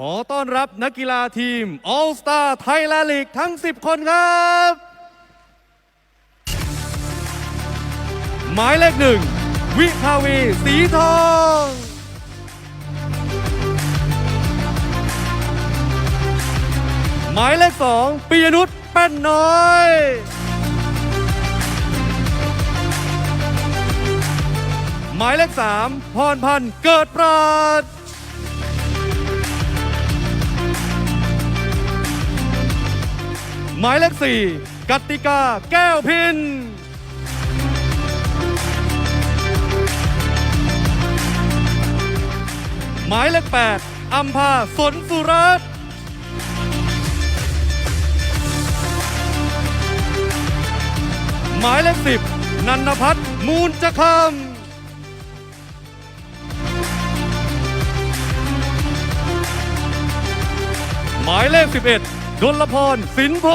ขอต้อนรับนักกีฬาทีม All Star Thailand League ทั้ง 10 คนครับ หมายเลขหนึ่ง วิภาวี สีทอง หมายเลขสองปิยนุชแป้นน้อย หมายเลขสามพรพันธ์เกิดปราด หมายเลขสี่กติกาแก้วพิน หมายเลขแปดอัมพาสนสุรัตน์หมายเลขสิบนันพัฒน์มูลจะคำหมายเลขสิบเอ็ ดลพรสินโพ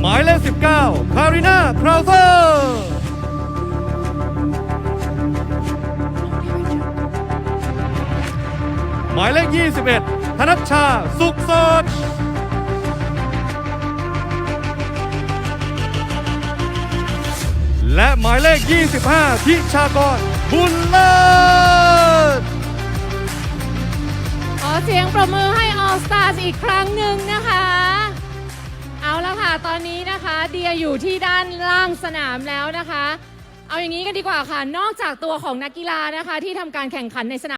หมายเลข 19 คาริน่าคราวเซอร์หมายเลข 21 ธนัชชา สุขสดและหมายเลข 25 ทิชากร บุญเลิศขอเสียงประมือให้ออสตาร์อีกครั้งหนึ่งนะคะ เอาละค่ะ ตอนนี้นะคะเดียอยู่ที่ด้านล่างสนามแล้วนะคะ เอาอย่างนี้กันดีกว่าค่ะ นอกจากตัวของนักกีฬานะคะที่ทำการแข่งขันในสนาม